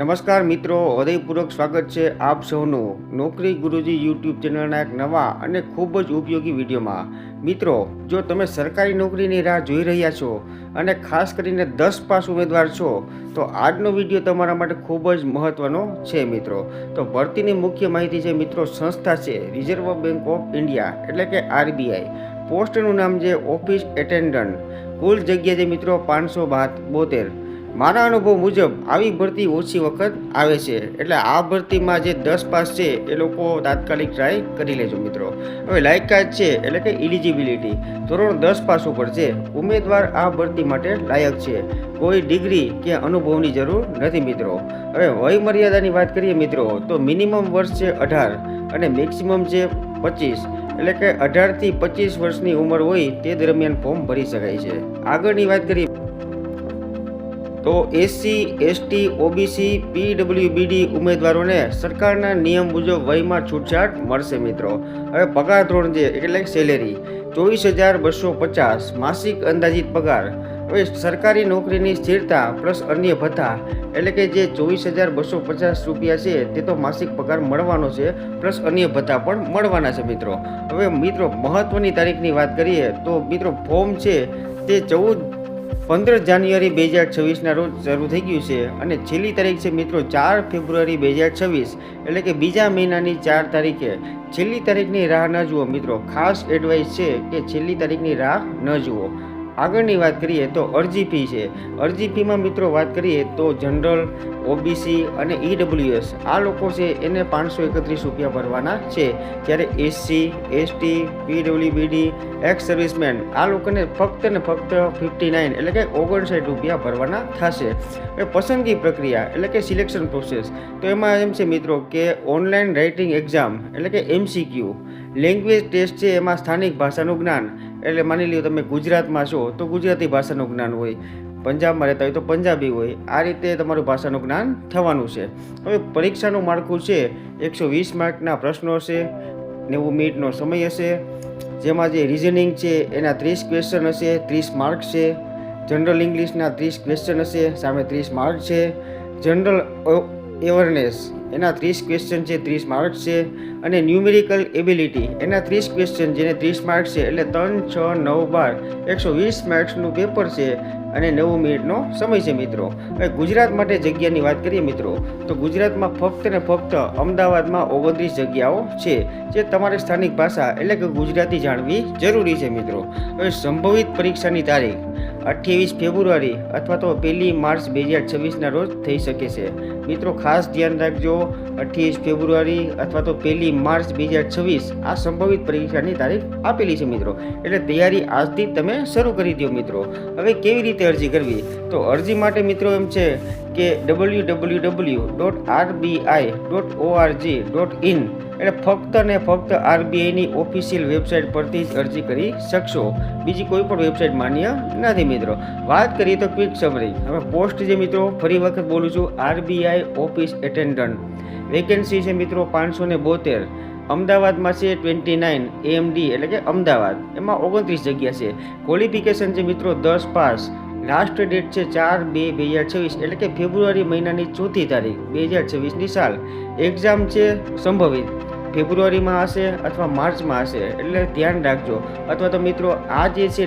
નમસ્કાર મિત્રો, હૃદયપૂર્વક સ્વાગત છે આપ સૌનું નોકરી ગુરુજી યુટ્યુબ ચેનલના એક નવા અને ખૂબ જ ઉપયોગી વિડીયોમાં. મિત્રો, જો તમે સરકારી નોકરીની રાહ જોઈ રહ્યા છો અને ખાસ કરીને દસ પાસ ઉમેદવાર છો, તો આજનો વીડિયો તમારા માટે ખૂબ જ મહત્ત્વનો છે મિત્રો. તો ભરતીની મુખ્ય માહિતી છે મિત્રો, સંસ્થા છે રિઝર્વ બેંક ઓફ ઇન્ડિયા એટલે કે આરબીઆઈ. પોસ્ટનું નામ છે ઓફિસ એટેન્ડન્ટ કુલ જગ્યા છે મિત્રો, પાંચસો બોતેર મારા અનુભવ મુજબ, આવી ભરતી ઓછી વખત આવે છે. એટલે આ ભરતીમાં જે દસ પાસ છે, એ લોકો તાત્કાલિક ટ્રાય કરી લેજો મિત્રો. હવે લાયકાત છે, એટલે કે ઇલિજિબિલિટી ધોરણ દસ પાસ ઉપર છે. ઉમેદવાર આ ભરતી માટે લાયક છે. કોઈ ડિગ્રી કે અનુભવની જરૂર નથી મિત્રો. હવે વય મર્યાદાની વાત કરીએ મિત્રો, તો મિનિમમ વર્ષ છે અઢાર અને મેક્સિમમ છે પચીસ. એટલે કે અઢારથી પચીસ વર્ષની ઉંમર હોય તે દરમિયાન ફોર્મ ભરી શકાય છે. આગળની વાત કરીએ. તો એસસી એસટી ઓબીસી પીડબ્લ્યુબીડી ઉમેદવારોને સરકારના નિયમ મુજબ વયમાં છૂટછાટ મળશે મિત્રો. હવે પગાર ધોરણ છે એટલે સેલેરી ચોવીસ હજાર બસો પચાસ માસિક અંદાજિત પગાર. હવે સરકારી નોકરીની સ્થિરતા પ્લસ અન્ય ભથ્થા એટલે કે જે ચોવીસ હજાર બસો પચાસ રૂપિયા છે તે તો માસિક પગાર મળવાનો છે પ્લસ અન્ય ભથ્થા પણ મળવાના છે મિત્રો. હવે મિત્રો મહત્ત્વની તારીખની વાત કરીએ તો મિત્રો ફોર્મ છે તે ચૌદ પંદર જાન્યુઆરી બે હજાર છવ્વીસના રોજ શરૂ થઈ ગયું છે અને છેલ્લી તારીખ છે મિત્રો ચાર ફેબ્રુઆરી બે હજાર છવ્વીસ, એટલે કે બીજા મહિનાની ચાર તારીખે. છેલ્લી તારીખની રાહ ન જુઓ મિત્રો, ખાસ એડવાઇસ છે કે છેલ્લી તારીખની રાહ ન જુઓ. આગળની વાત કરીએ તો અરજી ફી છે. અરજી ફીમાં મિત્રો વાત કરીએ તો જનરલ ઓબીસી અને ઈડબ્લ્યુએસ આ લોકો છે એને પાંચસો એકત્રીસ રૂપિયા ભરવાના છે. જ્યારે એસસી એસટી પીડબ્લ્યુબીડી એક્સ સર્વિસમેન આ લોકોને ફક્ત ને ફક્ત ફિફ્ટી નાઇન એટલે કે ઓગણસાઠ રૂપિયા ભરવાના થશે. હવે પસંદગી પ્રક્રિયા એટલે કે સિલેક્શન પ્રોસેસ તો એમાં એમ છે મિત્રો કે ઓનલાઈન રાઇટિંગ એક્ઝામ એટલે કે એમસીક્યુ લેંગ્વેજ ટેસ્ટ છે એમાં સ્થાનિક ભાષાનું જ્ઞાન. એટલે માની લ્યો તમે ગુજરાતમાં છો, તો ગુજરાતી ભાષાનું જ્ઞાન હોય, પંજાબમાં રહેતા હોય તો પંજાબી હોય, આ રીતે તમારું ભાષાનું જ્ઞાન થવાનું છે. હવે પરીક્ષાનું માળખું છે, એકસો વીસ માર્કના પ્રશ્નો હશે, નેવું મિનિટનો સમય હશે, જેમાં જે રિઝનિંગ છે એના ત્રીસ ક્વેશ્ચન હશે, ત્રીસ માર્ક છે જનરલ ઇંગ્લિશના ત્રીસ ક્વેશ્ચન હશે, સામે ત્રીસ માર્ક છે જનરલ એવરનેસ એના ત્રીસ ક્વેશ્ચન છે, ત્રીસ માર્ક છે અને ન્યુમેરિકલ એબિલિટી એના ત્રીસ ક્વેશ્ચન જેને ત્રીસ માર્ક છે, એટલે ત્રણ, છ, નવ, બાર, એકસો વીસ માર્ક્સનું પેપર છે અને નવું મિનિટનો સમય છે મિત્રો. હવે ગુજરાત માટે જગ્યાની વાત કરીએ મિત્રો, તો ગુજરાતમાં ફક્ત ને ફક્ત અમદાવાદમાં ઓગણત્રીસ જગ્યાઓ છે, જે તમારે સ્થાનિક ભાષા એટલે કે ગુજરાતી જાણવી જરૂરી છે મિત્રો. હવે સંભવિત પરીક્ષાની તારીખ, અઠ્યાવીસ ફેબ્રુઆરી અથવા તો પહેલી માર્ચ બે હજાર છવ્વીસના રોજ થઈ શકે છે. મિત્રો, ખાસ ધ્યાન રાખજો, અઠ્યાવીસ ફેબ્રુઆરી અથવા તો પહેલી માર્ચ બે હજાર છવ્વીસ આ સંભવિત પરીક્ષાની તારીખ આપેલી છે મિત્રો. એટલે તૈયારી આજથી તમે શરૂ કરી દો મિત્રો. હવે કેવી રીતે અરજી કરવી? તો અરજી માટે મિત્રો એમ છે કે W W W dot RBI dot ORG dot in એટલે ફક્ત ને ફક્ત આરબીઆઈની ઓફિશિયલ વેબસાઇટ પરથી જ અરજી કરી શકશો. બીજી કોઈ પણ વેબસાઇટ માન્ય નથી મિત્રો. વાત કરીએ તો ક્વિક સમરી હવે પોસ્ટ જે મિત્રો, ફરી વખત બોલું છું, આરબીઆઈ ઓફિસ એટેન્ડન્ટ વેકેન્સી છે મિત્રો પાંચસો ને બોતેર. અમદાવાદમાં છે ટ્વેન્ટી નાઇન એમડી એટલે કે અમદાવાદ. એમાં ઓગણત્રીસ જગ્યા છે. ક્વોલિફિકેશન છે મિત્રો દસ પાસ. લાસ્ટ ડેટ છે ચાર બે બે હજાર છવ્વીસ એટલે કે ફેબ્રુઆરી મહિનાની ચોથી તારીખ, બે હજાર છવ્વીસની સાલ. એક્ઝામ છે સંભવિત. ફેબ્રુઆરીમાં હશે અથવા માર્ચમાં હશે, એટલે ધ્યાન રાખજો. અથવા તો મિત્રો, આ જે છે,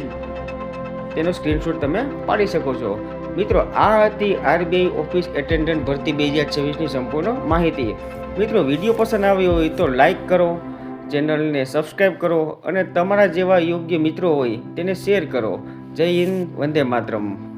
તેનો સ્ક્રીનશોટ તમે પાડી શકો છો. મિત્રો, આ હતી આરબીઆઈ ઓફિસ એટેન્ડન્ટ ભરતી બે હજાર છવ્વીસની સંપૂર્ણ માહિતી. મિત્રો, વીડિયો પસંદ આવ્યો હોય તો લાઈક કરો, ચેનલને સબસ્ક્રાઈબ કરો અને તમારા જેવા યોગ્ય મિત્રો હોય તેને શેર કરો. જય હિન્દ, વંદે માતરમ.